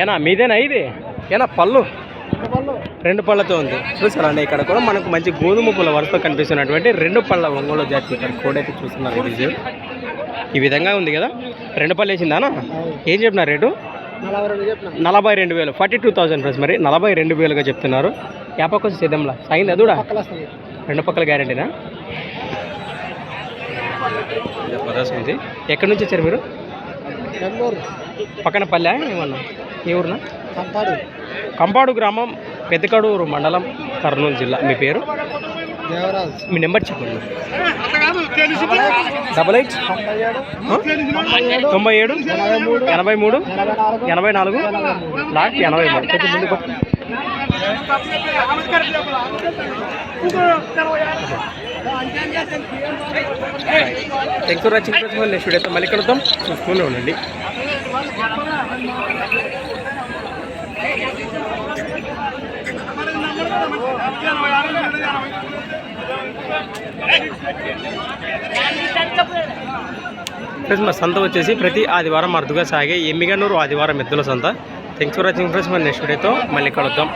ఏనా మీదేనా ఇది? ఏనా పళ్ళు? రెండు పళ్ళతో ఉంది. చూసారండి ఇక్కడ కూడా మనకు మంచి గోధుమ పూల వరుసలో కనిపిస్తున్నటువంటి రెండు పళ్ళ ఒంగోలు జాతి ఇక్కడ కోడైతే చూస్తున్నారు ఇది ఈ విధంగా ఉంది కదా? రెండు పళ్ళు వేసిందానా? ఏం చెప్పినారు రేటు? నలభై రెండు వేలు. ఫార్టీ టూ థౌసండ్ ఫ్రెండ్స్ మరి. నలభై రెండు వేలుగా చెప్తున్నారు. యాపకొచ్చి సిద్ధంలా? అయిందా చూడ రెండు పక్కల గ్యారంటీనా? ఉంది ఎక్కడి నుంచి వచ్చారు మీరు? పక్కన పల్లె ఏమన్నా? ఏ ఊరునా? కంపాడు. కంపాడు గ్రామం పెద్దకడూరు మండలం కర్నూలు జిల్లా. మీ పేరు? దేవరాజ్. మీ నెంబర్ చెప్పండి. Double eight. తొంభై ఏడు. ఎనభై మూడు ఎనభై నాలుగు లాస్ట్ ఎనభై మూడు. కొంచెం ముందు. థ్యాంక్స్ ఫర్ వాచింగ్ నెక్స్ట్ వీడియోతో మళ్ళీ కలుద్దాం. చూస్తూనే ఉండండి. ఫ్రెండ్స్ మా సంత వచ్చేసి ప్రతి ఆదివారం అరుదుగా సాగే ఎమ్మిగనూరు ఆదివారం ఎద్దుల సంత. థ్యాంక్స్ ఫర్ వాచింగ్ ఫ్రెండ్స్ మరి నెక్స్ట్ వీడియోతో మళ్ళీ కలుద్దాం.